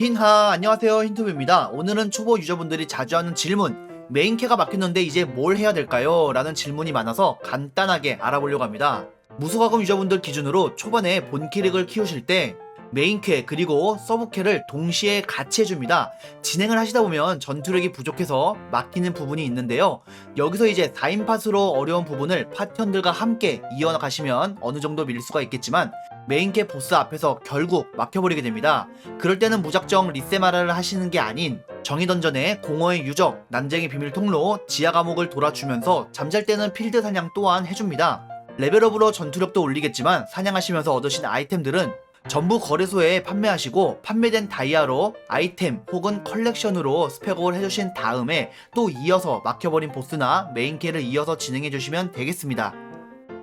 흰하 안녕하세요 흰투브입니다. 오늘은 초보 유저분들이 자주 하는 질문. 메인캐가 바뀌었는데 이제 뭘 해야 될까요? 라는 질문이 많아서 간단하게 알아보려고 합니다. 무수가금 유저분들 기준으로 초반에 본캐릭을 키우실 때 메인캐 그리고 서브캐를 동시에 같이 해줍니다. 진행을 하시다 보면 전투력이 부족해서 막히는 부분이 있는데요. 여기서 이제 4인 팟으로 어려운 부분을 파티원들과 함께 이어가시면 어느 정도 밀릴 수가 있겠지만 메인캐 보스 앞에서 결국 막혀버리게 됩니다 그럴 때는 무작정 리세마라를 하시는 게 아닌 정의 던전의 공허의 유적, 난쟁이 비밀 통로, 지하 감옥을 돌아주면서 잠잘 때는 필드 사냥 또한 해줍니다. 레벨업으로 전투력도 올리겠지만 사냥하시면서 얻으신 아이템들은 전부 거래소에 판매하시고 판매된 다이아로 아이템 혹은 컬렉션으로 스펙업을 해주신 다음에 또 이어서 막혀버린 보스나 메인캐를 이어서 진행해주시면 되겠습니다.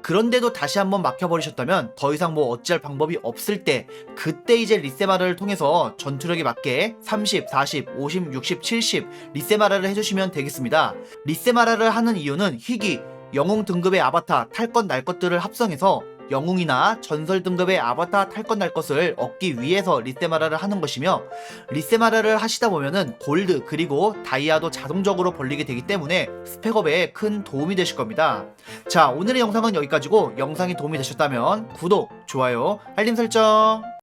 그런데도 다시 한번 막혀버리셨다면 더 이상 뭐 어찌할 방법이 없을 때 그때 이제 리세마라를 통해서 전투력에 맞게 30, 40, 50, 60, 70 리세마라를 해주시면 되겠습니다. 리세마라를 하는 이유는 희귀, 영웅 등급의 아바타 탈 것 날 것들을 합성해서 영웅이나 전설 등급의 아바타 탈것 날 것을 얻기 위해서 리세마라를 하는 것이며 리세마라를 하시다 보면은 골드 그리고 다이아도 자동적으로 벌리게 되기 때문에 스펙업에 큰 도움이 되실 겁니다. 자, 오늘의 영상은 여기까지고 영상이 도움이 되셨다면 구독, 좋아요, 알림 설정.